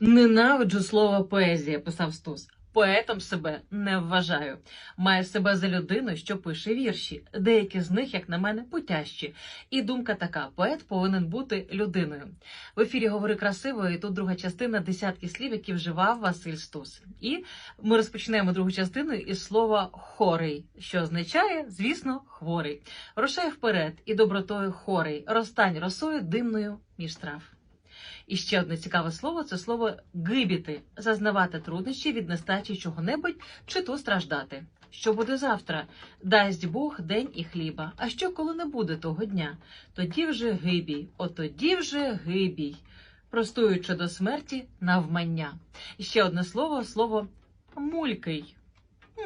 Ненавиджу слово поезія, писав Стус. Поетом себе не вважаю. Маю себе за людину, що пише вірші. Деякі з них, як на мене, путящі. І думка така: поет повинен бути людиною. В ефірі говори красиво, і тут друга частина десятки слів, які вживав Василь Стус. І ми розпочнемо другу частину із слова хорий, що означає, звісно, хворий. Рушай вперед і добротою хорий, розтань росою димною між трав. І ще одне цікаве слово це слово гибіти, зазнавати труднощі від нестачі чого-небудь чи то страждати. Що буде завтра? Дасть Бог день і хліба. А що коли не буде того дня? Тоді вже гибій, от тоді вже гибій, простуючи до смерті навмання. І ще одне слово слово мулький.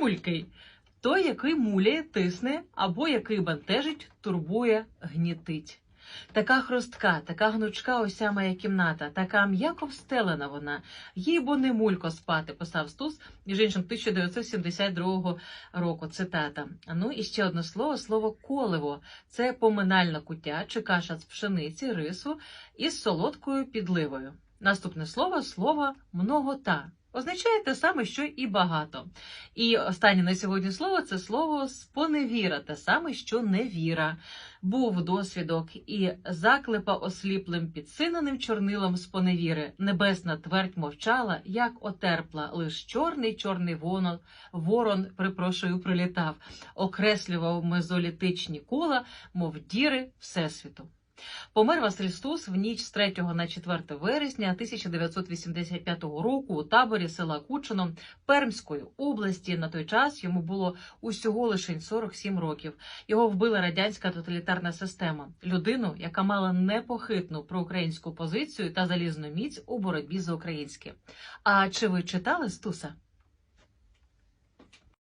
Мулький. Той, який муляє, тисне, або який бентежить, турбує, гнітить. Така хрустка, така гнучка ося моя кімната, така м'яко встелена вона. Їй бо не мулько спати, писав Стус, між іншим 1972 року. Цитата. Ну і ще одне слово, слово коливо. Це поминальна куття чи каша з пшениці, рису із солодкою підливою. Наступне слово слово многота. Означає те саме, що і багато. І останнє на сьогодні слово це слово споневіра, те саме, що невіра. Був досвідок і заклепа осліплим підсиненим чорнилом споневіри. Небесна твердь мовчала, як отерпла, лиш чорний чорний ворон, ворон, припрошую, прилітав, окреслював мезолітичні кола, мов діри Всесвіту. Помер Василь Стус в ніч з 3 на 4 вересня 1985 року у таборі села Кучино Пермської області. На той час йому було усього лише 47 років. Його вбила радянська тоталітарна система, людину, яка мала непохитну проукраїнську позицію та залізну міць у боротьбі за українське. А чи ви читали Стуса?